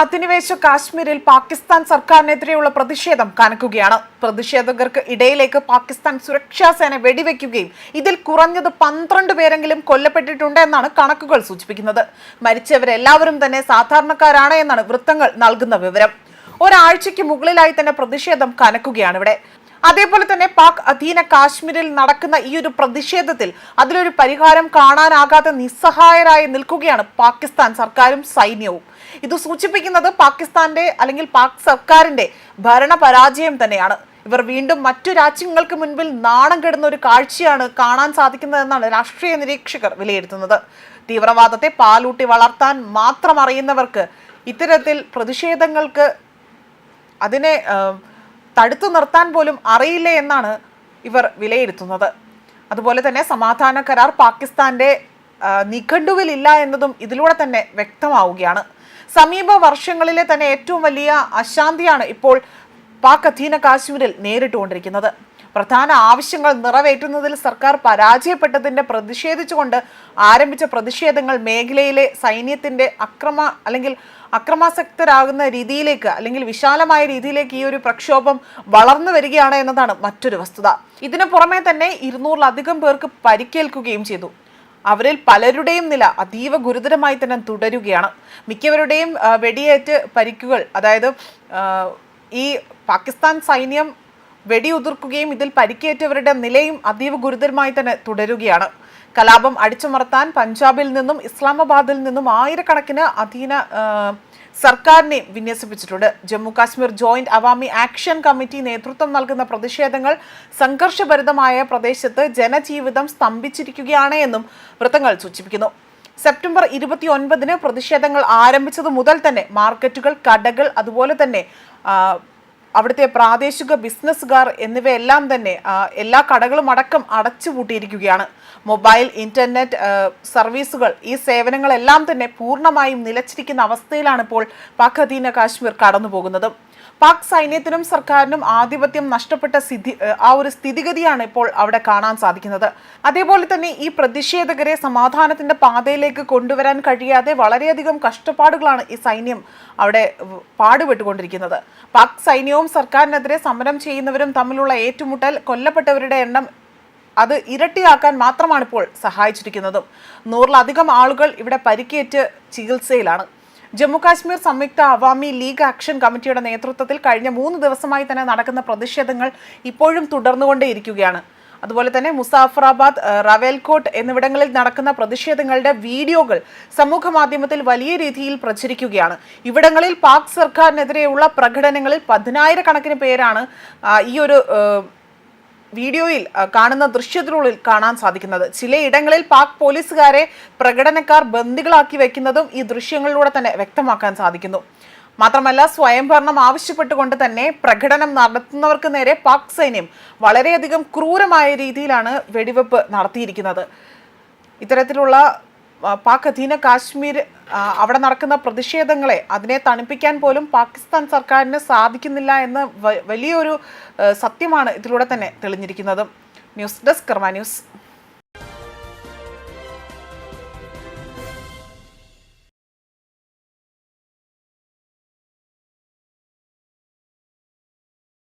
അധിനിവേശ കാശ്മീരിൽ പാകിസ്ഥാൻ സർക്കാരിനെതിരെയുള്ള പ്രതിഷേധം കനക്കുകയാണ്. പ്രതിഷേധകർക്ക് ഇടയിലേക്ക് പാകിസ്ഥാൻ സുരക്ഷാ സേന വെടിവെക്കുകയും ഇതിൽ കുറഞ്ഞത് പന്ത്രണ്ട് പേരെങ്കിലും കൊല്ലപ്പെട്ടിട്ടുണ്ട് എന്നാണ് കണക്കുകൾ സൂചിപ്പിക്കുന്നത്. മരിച്ചവരെല്ലാവരും തന്നെ സാധാരണക്കാരാണ് എന്നാണ് വൃത്തങ്ങൾ നൽകുന്ന വിവരം. ഒരാഴ്ചയ്ക്ക് മുകളിലായി തന്നെ പ്രതിഷേധം കനക്കുകയാണ് ഇവിടെ. അതേപോലെ തന്നെ പാക് അധീന കാശ്മീരിൽ നടക്കുന്ന ഈ ഒരു പ്രതിഷേധത്തിൽ അതിലൊരു പരിഹാരം കാണാനാകാതെ നിസ്സഹായരായി നിൽക്കുകയാണ് പാകിസ്ഥാൻ സർക്കാരും സൈന്യവും. ഇത് സൂചിപ്പിക്കുന്നത് പാകിസ്ഥാന്റെ അല്ലെങ്കിൽ പാക് സർക്കാരിന്റെ ഭരണ പരാജയം തന്നെയാണ്. ഇവർ വീണ്ടും മറ്റു രാജ്യങ്ങൾക്ക് മുൻപിൽ നാണം കെടുന്ന ഒരു കാഴ്ചയാണ് കാണാൻ സാധിക്കുന്നതെന്നാണ് രാഷ്ട്രീയ നിരീക്ഷകർ വിലയിരുത്തുന്നത്. തീവ്രവാദത്തെ പാലൂട്ടി വളർത്താൻ മാത്രം അറിയുന്നവർക്ക് ഇത്തരത്തിൽ പ്രതിഷേധങ്ങൾക്ക് അതിനെ തടുത്തു നിർത്താൻ പോലും അറിയില്ല എന്നാണ് ഇവർ വിലയിരുത്തുന്നത്. അതുപോലെ തന്നെ സമാധാന കരാർ പാകിസ്ഥാന്റെ നിഘണ്ടുവിലില്ല എന്നതും ഇതിലൂടെ തന്നെ വ്യക്തമാവുകയാണ്. സമീപ വർഷങ്ങളിലെ തന്നെ ഏറ്റവും വലിയ അശാന്തിയാണ് ഇപ്പോൾ പാക് അധീന കാശ്മീരിൽ നേരിട്ടുകൊണ്ടിരിക്കുന്നത്. പ്രധാന ആവശ്യങ്ങൾ നിറവേറ്റുന്നതിൽ സർക്കാർ പരാജയപ്പെട്ടതിന്റെ പ്രതിഷേധിച്ചുകൊണ്ട് ആരംഭിച്ച പ്രതിഷേധങ്ങൾ മേഖലയിലെ സൈന്യത്തിന്റെ അക്രമ അല്ലെങ്കിൽ അക്രമാസക്തരാകുന്ന രീതിയിലേക്ക് അല്ലെങ്കിൽ വിശാലമായ രീതിയിലേക്ക് ഈ ഒരു പ്രക്ഷോഭം വളർന്നു വരികയാണ് എന്നതാണ് മറ്റൊരു വസ്തുത. ഇതിനു പുറമെ തന്നെ ഇരുന്നൂറിലധികം പേർക്ക് പരിക്കേൽക്കുകയും ചെയ്തു. അവരിൽ പലരുടെയും നില അതീവ ഗുരുതരമായി തന്നെ തുടരുകയാണ്. മിക്കവരുടെയും വെടിയേറ്റ് പരിക്കുകൾ അതായത് ഈ പാകിസ്ഥാൻ സൈന്യം വെടിയുതിർക്കുകയും ഇതിൽ പരിക്കേറ്റവരുടെ നിലയും അതീവ ഗുരുതരമായി തന്നെ തുടരുകയാണ്. കലാപം അടിച്ചമർത്താൻ പഞ്ചാബിൽ നിന്നും ഇസ്ലാമാബാദിൽ നിന്നും ആയിരക്കണക്കിന് അധീന സർക്കാരിനെ വിന്യസിപ്പിച്ചിട്ടുണ്ട്. Jammu Kashmir joint Awami action committee നേതൃത്വം നൽകുന്ന പ്രതിഷേധങ്ങൾ സംഘർഷഭരിതമായ പ്രദേശത്ത് ജനജീവിതം സ്തംഭിച്ചിരിക്കുകയാണ് എന്നും വൃത്തങ്ങൾ സൂചിപ്പിക്കുന്നു. സെപ്റ്റംബർ ഇരുപത്തി ഒൻപതിന് പ്രതിഷേധങ്ങൾ ആരംഭിച്ചത് മുതൽ തന്നെ മാർക്കറ്റുകൾ കടകൾ അതുപോലെ തന്നെ അവിടുത്തെ പ്രാദേശിക ബിസിനസ്സുകാർ എന്നിവയെല്ലാം തന്നെ എല്ലാ കടകളും അടക്കം അടച്ചുപൂട്ടിയിരിക്കുകയാണ്. മൊബൈൽ ഇന്റർനെറ്റ് സർവീസുകൾ ഈ സേവനങ്ങളെല്ലാം തന്നെ പൂർണമായും നിലച്ചിരിക്കുന്ന അവസ്ഥയിലാണ് ഇപ്പോൾ പാക് അധീന കാശ്മീർ കടന്നു പോകുന്നത് പാക് സൈന്യത്തിനും സർക്കാരിനും ആധിപത്യം നഷ്ടപ്പെട്ട സ്ഥിതി ആ, ഒരു സ്ഥിതിഗതിയാണ് ഇപ്പോൾ അവിടെ കാണാൻ സാധിക്കുന്നത്. അതേപോലെ തന്നെ ഈ പ്രതിഷേധകരെ സമാധാനത്തിന്റെ പാതയിലേക്ക് കൊണ്ടുവരാൻ കഴിയാതെ വളരെയധികം കഷ്ടപ്പാടുകളാണ് ഈ സൈന്യം അവിടെ പാടുപെട്ടുകൊണ്ടിരിക്കുന്നത്. പാക് സൈന്യവും സർക്കാരിനെതിരെ സമരം ചെയ്യുന്നവരും തമ്മിലുള്ള ഏറ്റുമുട്ടൽ കൊല്ലപ്പെട്ടവരുടെ എണ്ണം അത് ഇരട്ടിയാക്കാൻ മാത്രമാണ് ഇപ്പോൾ സഹായിച്ചിരിക്കുന്നതും. നൂറിലധികം ആളുകൾ ഇവിടെ പരിക്കേറ്റ് ചികിത്സയിലാണ്. ജമ്മു കാശ്മീർ സംയുക്ത അവാമി ലീഗ് ആക്ഷൻ കമ്മിറ്റിയുടെ നേതൃത്വത്തിൽ കഴിഞ്ഞ മൂന്ന് ദിവസമായി തന്നെ നടക്കുന്ന പ്രതിഷേധങ്ങൾ ഇപ്പോഴും തുടർന്നുകൊണ്ടേയിരിക്കുകയാണ്. അതുപോലെ തന്നെ മുസാഫറാബാദ് റവേൽകോട്ട് എന്നിവിടങ്ങളിൽ നടക്കുന്ന പ്രതിഷേധങ്ങളുടെ വീഡിയോകൾ സമൂഹ മാധ്യമത്തിൽ വലിയ രീതിയിൽ പ്രചരിക്കുകയാണ്. ഇവിടങ്ങളിൽ പാക് സർക്കാരിനെതിരെയുള്ള പ്രകടനങ്ങളിൽ പതിനായിരക്കണക്കിന് പേരാണ് ഈ ഒരു വീഡിയോയിൽ കാണുന്ന ദൃശ്യത്തിനുള്ളിൽ കാണാൻ സാധിക്കുന്നത്. ചിലയിടങ്ങളിൽ പാക് പോലീസുകാരെ പ്രകടനക്കാർ ബന്ദികളാക്കി വെക്കുന്നതും ഈ ദൃശ്യങ്ങളിലൂടെ തന്നെ വ്യക്തമാക്കാൻ സാധിക്കുന്നു. മാത്രമല്ല സ്വയംഭരണം ആവശ്യപ്പെട്ടുകൊണ്ട് തന്നെ പ്രകടനം നടത്തുന്നവർക്ക് നേരെ പാക് സൈന്യം വളരെയധികം ക്രൂരമായ രീതിയിലാണ് വെടിവെപ്പ് നടത്തിയിരിക്കുന്നത്. ഇത്തരത്തിലുള്ള പാക് അധീന കാശ്മീർ അവിടെ നടക്കുന്ന പ്രതിഷേധങ്ങളെ അതിനെ തണുപ്പിക്കാൻ പോലും പാകിസ്ഥാൻ സർക്കാരിന് സാധിക്കുന്നില്ല എന്ന് വലിയൊരു സത്യമാണ് ഇതിലൂടെ തന്നെ തെളിഞ്ഞിരിക്കുന്നത്. News desk Karma news.